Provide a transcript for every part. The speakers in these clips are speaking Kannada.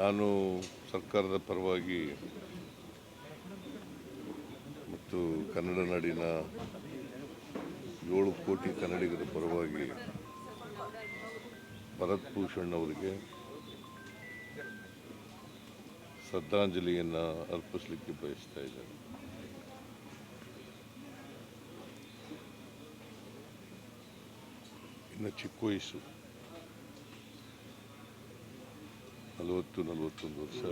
ನಾನು ಸರ್ಕಾರದ ಪರವಾಗಿ ಮತ್ತು ಕನ್ನಡ ನಾಡಿನ ಏಳು ಕೋಟಿ ಕನ್ನಡಿಗರ ಪರವಾಗಿ ಭರತ್ ಭೂಷಣ್ ಅವರಿಗೆ ಶ್ರದ್ಧಾಂಜಲಿಯನ್ನು ಅರ್ಪಿಸಲಿಕ್ಕೆ ಬಯಸ್ತಾ ಇದ್ದೇನೆ. ಇನ್ನು ಚಿಕ್ಕ ವಯಸ್ಸು. ನಲವತ್ತು ನಲವತ್ತೊಂದು ವರ್ಷ.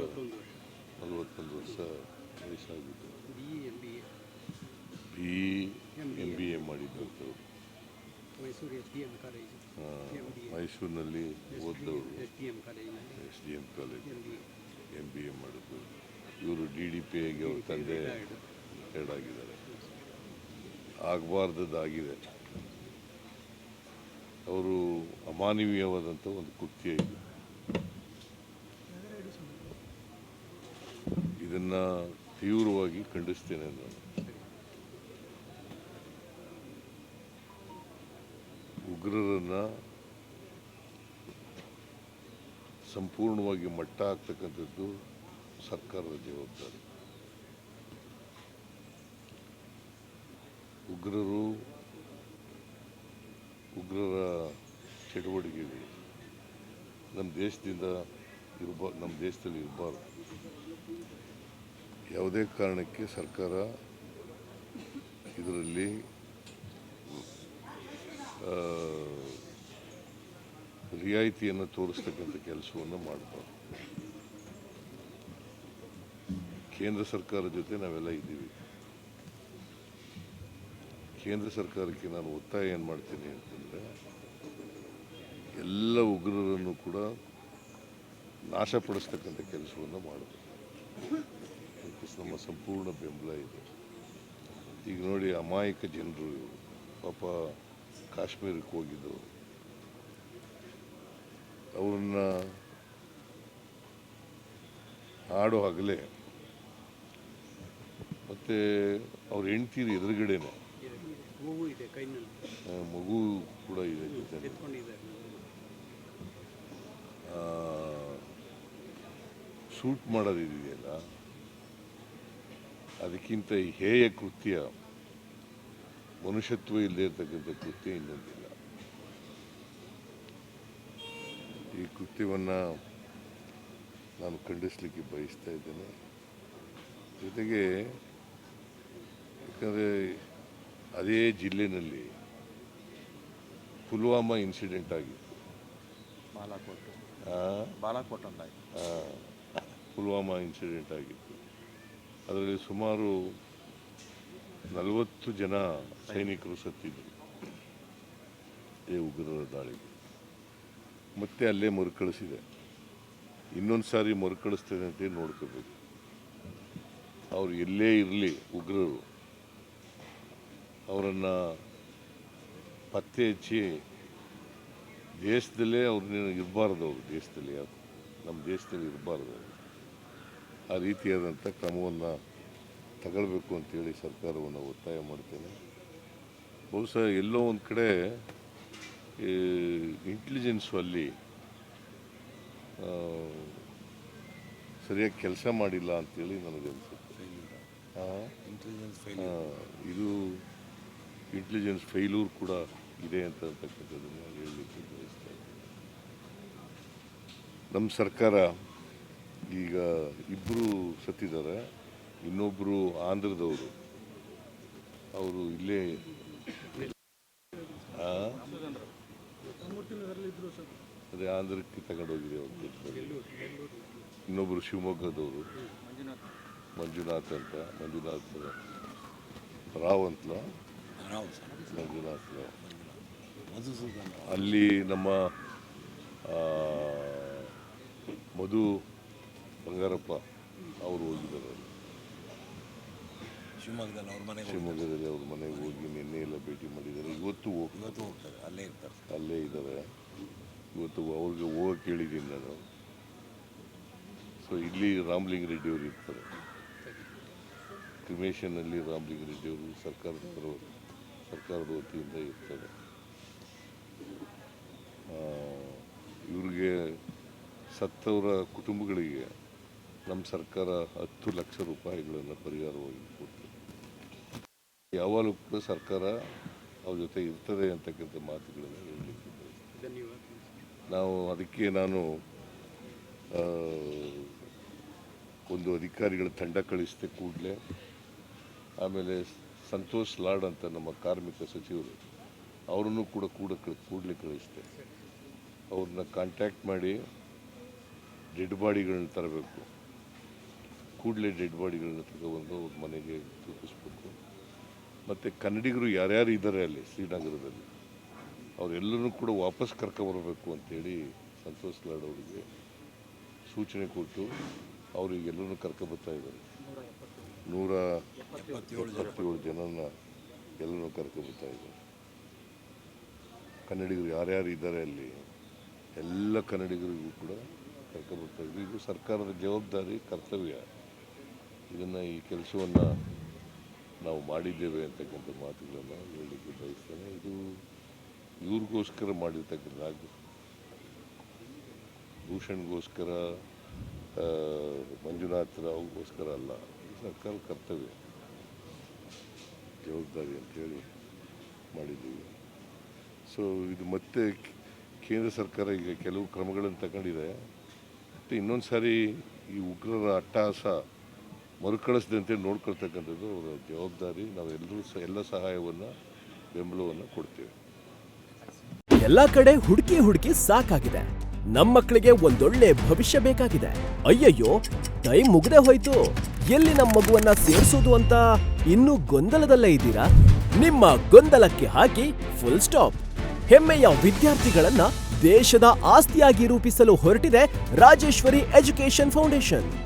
ನಲವತ್ತೊಂದು ವರ್ಷ ವಯಸ್ಸಾಗಿದ್ದು ಬಿ ಎಂ ಬಿ ಎ ಮಾಡಿದ್ದಂಥವ್ರು ಮೈಸೂರಿನಲ್ಲಿ ಓದಿದವರು. ಎಸ್ ಡಿ ಎಂ ಕಾಲೇಜಿನಲ್ಲಿ S D college. M B A. ಮಾಡಿದ್ದು. ಇವರು ಡಿ ಡಿ ಪಿ ಐಗೆ ಅವ್ರ ತಂದೆ ರಿಟೈರ್ಡ್ ಆಗಿದ್ದಾರೆ. ಆಗಬಾರ್ದದ್ದಾಗಿದೆ. ಅವರು ಅಮಾನವೀಯವಾದಂಥ ಒಂದು ಕೃತ್ಯ ಇದು. ಇದನ್ನು ತೀವ್ರವಾಗಿ ಖಂಡಿಸ್ತೇನೆ ನಾನು ಉಗ್ರರನ್ನು ಸಂಪೂರ್ಣವಾಗಿ ಮಟ್ಟ ಹಾಕ್ತಕ್ಕಂಥದ್ದು ಸರ್ಕಾರದ ಜವಾಬ್ದಾರಿ. ಉಗ್ರರು ಉಗ್ರರ ಚಟುವಟಿಕೆಗಳು ನಮ್ಮ ದೇಶದಿಂದ ಇರ್ಬಾರ್ದು ನಮ್ಮ ದೇಶದಲ್ಲಿ ಇರಬಾರ್ದು. ಯಾವುದೇ ಕಾರಣಕ್ಕೆ ಸರ್ಕಾರ ಇದರಲ್ಲಿ ರಿಯಾಯಿತಿಯನ್ನು ತೋರಿಸ್ತಕ್ಕಂಥ ಕೆಲಸವನ್ನು ಮಾಡಬಾರ್ದು. ಕೇಂದ್ರ ಸರ್ಕಾರದ ಜೊತೆ ನಾವೆಲ್ಲ ಇದ್ದೀವಿ. ಕೇಂದ್ರ ಸರ್ಕಾರಕ್ಕೆ ನಾನು ಒತ್ತಾಯ ಏನು ಮಾಡ್ತೀನಿ ಅಂತಂದರೆ, ಎಲ್ಲ ಉಗ್ರರನ್ನು ಕೂಡ ನಾಶಪಡಿಸ್ತಕ್ಕಂಥ ಕೆಲಸವನ್ನು ಮಾಡಬೇಕು. ನಮ್ಮ ಸಂಪೂರ್ಣ ಬೆಂಬಲ ಇದೆ. ಈಗ ನೋಡಿ ಅಮಾಯಕ ಜನರು ಪಾಪ ಕಾಶ್ಮೀರಕ್ಕೆ ಹೋಗಿದ್ದು ಅವ್ರನ್ನ ಹಾಡು ಹಗಲೇ ಮತ್ತು ಅವ್ರ ಹೆಂಡ್ತೀರಿ ಎದುರುಗಡೆನೆ. ಮಗು ಕೂಡ ಇದೆ ಜೊತೆ ಶೂಟ್ ಮಾಡೋದಿದೆಯಲ್ಲ? ಅದಕ್ಕಿಂತ ಹೇಯ ಕೃತ್ಯ ಮನುಷ್ಯತ್ವ ಇಲ್ಲದೆ ಇರತಕ್ಕಂಥ ಕೃತ್ಯ ಇನ್ನೊಂದಿಲ್ಲ. ಈ ಕೃತ್ಯವನ್ನು ನಾನು ಖಂಡಿಸಲಿಕ್ಕೆ ಬಯಸ್ತಾ ಇದ್ದೇನೆ. ಜೊತೆಗೆ ಯಾಕಂದರೆ ಅದೇ ಜಿಲ್ಲೆನಲ್ಲಿ ಪುಲ್ವಾಮಾ ಇನ್ಸಿಡೆಂಟ್ ಆಗಿತ್ತು. ಬಾಲಾಕೋಟ್. ಬಾಲಾಕೋಟ್ ಪುಲ್ವಾಮಾ ಇನ್ಸಿಡೆಂಟ್ ಆಗಿತ್ತು. ಅದರಲ್ಲಿ ಸುಮಾರು ನಲವತ್ತು ಜನ ಸೈನಿಕರು ಸತ್ತಿದ್ದರು ಈ ಉಗ್ರರ ದಾಳಿಗೆ. ಮತ್ತೆ ಅಲ್ಲೇ ಮರುಕಳಿಸಿದೆ. ಇನ್ನೊಂದು ಸಾರಿ ಮರುಕಳಿಸ್ತೇನೆ ಅಂತ ನೋಡ್ಕೋಬೇಕು. ಅವರು ಎಲ್ಲೇ ಇರಲಿ ಉಗ್ರರು. ಅವರನ್ನು ಪತ್ತೆ ಹಚ್ಚಿ ದೇಶದಲ್ಲೇ ಅವ್ರನ್ನ ಇರಬಾರ್ದು ಅವರು ದೇಶದಲ್ಲಿ ಯಾರು. ನಮ್ಮ ದೇಶದಲ್ಲಿ ಇರಬಾರ್ದು ಆ ರೀತಿಯಾದಂಥ ಕ್ರಮವನ್ನು ತಗೊಳ್ಬೇಕು ಅಂತೇಳಿ ಸರ್ಕಾರವನ್ನು ಒತ್ತಾಯ ಮಾಡ್ತೇನೆ. ಬಹುಶಃ ಎಲ್ಲೋ ಒಂದು ಕಡೆ ಇಂಟೆಲಿಜೆನ್ಸು ಅಲ್ಲಿ ಸರಿಯಾಗಿ ಕೆಲಸ ಮಾಡಿಲ್ಲ ಅಂತೇಳಿ ನನಗನ್ಸುತ್ತೆ ಅನಿಸುತ್ತೆ. ಇದು ಇಂಟೆಲಿಜೆನ್ಸ್ ಫೈಲೂರ್ ಕೂಡ ಇದೆ ಅಂತ ಅಂತಕ್ಕಂಥದ್ದನ್ನು ಹೇಳಲಿಕ್ಕೆ ಬಯಸ್ತಾ. ನಮ್ಮ ಸರ್ಕಾರ ಈಗ ಇಬ್ಬರು ಸತ್ತಿದ್ದಾರೆ. ಇನ್ನೊಬ್ಬರು ಆಂಧ್ರದವರು. ಅವರು ಇಲ್ಲೇ? ಅದೇ ಆಂಧ್ರಕ್ಕೆ ತಗೊಂಡೋಗಿದೆ ಇನ್ನೊಬ್ಬರು ಶಿವಮೊಗ್ಗದವರು. ಮಂಜುನಾಥ್ ಅಂತ. ಮಂಜುನಾಥ್ ರಾವ್ ಅಂತಲ ಮಂಜುನಾಥ್ ಅಲ್ಲಿ ನಮ್ಮ ಮಧು ಬಂಗಾರಪ್ಪ ಅವರು ಹೋಗಿದ್ದಾರೆ. ಶಿವಮೊಗ್ಗದಲ್ಲಿ ಅವ್ರ ಮನೆಗೆ. ಶಿವಮೊಗ್ಗದಲ್ಲಿ ಅವ್ರ ಮನೆಗೆ ಹೋಗಿ ನಿನ್ನೆ ಎಲ್ಲ ಭೇಟಿ ಮಾಡಿದ್ದಾರೆ. ಇವತ್ತು ಹೋಗಿ ಇವತ್ತು ಹೋಗ್ತಾರೆ. ಅಲ್ಲೇ ಇರ್ತಾರೆ. ಅಲ್ಲೇ ಇದ್ದಾರೆ. ಇವತ್ತು ಅವ್ರಿಗೆ ಹೋಗಕ್ಕೆ ಹೇಳಿದ್ದೀನಿ ನಾನು. ಸೊ ಇಲ್ಲಿ ರಾಮಲಿಂಗ ರೆಡ್ಡಿ ಅವರು ಇರ್ತಾರೆ. ಕ್ರಿಮೇಷನಲ್ಲಿ ರಾಮ್ಲಿಂಗ ರೆಡ್ಡಿ ಅವರು ಸರ್ಕಾರದ ಪರ ಸರ್ಕಾರದ ವತಿಯಿಂದ ಇರ್ತಾರೆ. ಇವ್ರಿಗೆ ಸತ್ತವರ ಕುಟುಂಬಗಳಿಗೆ ನಮ್ಮ ಸರ್ಕಾರ ಹತ್ತು ಲಕ್ಷ ರೂಪಾಯಿಗಳನ್ನು ಪರಿಹಾರವಾಗಿ ಕೊಡ್ತದೆ ಯಾವಾಗಲೂ ಕೂಡ ಸರ್ಕಾರ ಅವ್ರ ಜೊತೆ ಇರ್ತದೆ ಅಂತಕ್ಕಂಥ ಮಾತುಗಳನ್ನು ಹೇಳಲಿಕ್ಕೆ ನಾವು ಅದಕ್ಕೆ ನಾನು ಒಂದು ಅಧಿಕಾರಿಗಳ ತಂಡ ಕಳಿಸಿದೆ ಕೂಡಲೇ, ಆಮೇಲೆ ಸಂತೋಷ್ ಲಾಡ್ ಅಂತ ನಮ್ಮ ಕಾರ್ಮಿಕ ಸಚಿವರು, ಅವರನ್ನು ಕೂಡ ಕೂಡ ಕೂಡಲೇ ಕಳಿಸಿದೆ. ಅವ್ರನ್ನ ಕಾಂಟ್ಯಾಕ್ಟ್ ಮಾಡಿ ಡೆಡ್ ಬಾಡಿಗಳನ್ನ ತರಬೇಕು. ಕೂಡಲೇ ಡೆಡ್ ಬಾಡಿಗಳನ್ನ ತಗೊಬಂದು ಅವ್ರ ಮನೆಗೆ ತಲುಪಿಸ್ಬೇಕು ಮತ್ತು ಕನ್ನಡಿಗರು ಯಾರ್ಯಾರು ಇದ್ದಾರೆ ಅಲ್ಲಿ ಶ್ರೀನಗರದಲ್ಲಿ ಅವರೆಲ್ಲರೂ ಕೂಡ ವಾಪಸ್ ಕರ್ಕೊಬರಬೇಕು ಅಂತೇಳಿ ಸಂತೋಷ್ ಲಾಡ್ ಅವರಿಗೆ ಸೂಚನೆ ಕೊಟ್ಟು ಅವರಿಗೆಲ್ಲರೂ ಕರ್ಕೊಬರ್ತಾ ಇದ್ದಾರೆ. ನೂರ ಎಪ್ಪತ್ತೇಳು ಜನನ ಎಲ್ಲರೂ ಕರ್ಕೊಬರ್ತಾ ಇದ್ದಾರೆ. ಕನ್ನಡಿಗರು ಯಾರ್ಯಾರು ಇದ್ದಾರೆ ಅಲ್ಲಿ ಎಲ್ಲ ಕನ್ನಡಿಗರಿಗೂ ಕೂಡ ಕರ್ಕೊಬರ್ತಾ ಇದ್ದಾರೆ. ಇದು ಸರ್ಕಾರದ ಜವಾಬ್ದಾರಿ ಕರ್ತವ್ಯ. ಇದನ್ನು ಈ ಕೆಲಸವನ್ನು ನಾವು ಮಾಡಿದ್ದೇವೆ ಅಂತಕ್ಕಂಥ ಮಾತುಗಳನ್ನು ಹೇಳಲಿಕ್ಕೆ ಬಯಸ್ತೇನೆ. ಇದು ಇವ್ರಿಗೋಸ್ಕರ ಮಾಡಿರ್ತಕ್ಕಂಥ ಭೂಷಣ್ಗೋಸ್ಕರ ಮಂಜುನಾಥ ಮಂಜುನಾಥ್ ರಾವ್ಗೋಸ್ಕರ ಅಲ್ಲ ಸರ್ಕಾರ ಕರ್ತವ್ಯ. ಜವಾಬ್ದಾರಿ ಅಂತೇಳಿ ಮಾಡಿದ್ದೀವಿ. ಸೊ ಇದು ಮತ್ತೆ ಕೇಂದ್ರ ಸರ್ಕಾರ ಈಗ ಕೆಲವು ಕ್ರಮಗಳನ್ನು ತಗೊಂಡಿದೆ. ಮತ್ತು ಇನ್ನೊಂದು ಸಾರಿ ಈ ಉಗ್ರರ ಅಟ್ಟಹಾಸ ಮರುಕಳಿಸದಂತೆ ನೋಡ್ಕೊಳ್ತಕ್ಕಂಥದ್ದು ಅವರ ಜವಾಬ್ದಾರಿ. ನಾವೆಲ್ಲರೂ ಸಹ ಎಲ್ಲ ಸಹಾಯವನ್ನು, ಬೆಂಬಲವನ್ನು ಕೊಡ್ತೇವೆ. ಎಲ್ಲ ಕಡೆ ಹುಡುಕಿ ಹುಡುಕಿ ಸಾಕಾಗಿದೆ. ನಮ್ಮ ಮಕ್ಕಳಿಗೆ ಒಂದೊಳ್ಳೆ ಭವಿಷ್ಯ ಬೇಕಾಗಿದೆ. ಅಯ್ಯಯ್ಯೋ, ಟೈಮ್ ಮುಗ್ದೇ ಹೋಯ್ತು. ಎಲ್ಲಿ ನಮ್ಮ ಮಗುವನ್ನ ಸೇರಿಸೋದು ಅಂತ ಇನ್ನೂ ಗೊಂದಲದಲ್ಲೇ ಇದ್ದೀರಾ? ನಿಮ್ಮ ಗೊಂದಲಕ್ಕೆ ಹಾಕಿ ಫುಲ್ ಸ್ಟಾಪ್ ಹೆಮ್ಮೆಯ ವಿದ್ಯಾರ್ಥಿಗಳನ್ನ ದೇಶದ ಆಸ್ತಿಯಾಗಿ ರೂಪಿಸಲು ಹೊರಟಿದೆ ರಾಜೇಶ್ವರಿ ಎಜುಕೇಶನ್ ಫೌಂಡೇಶನ್.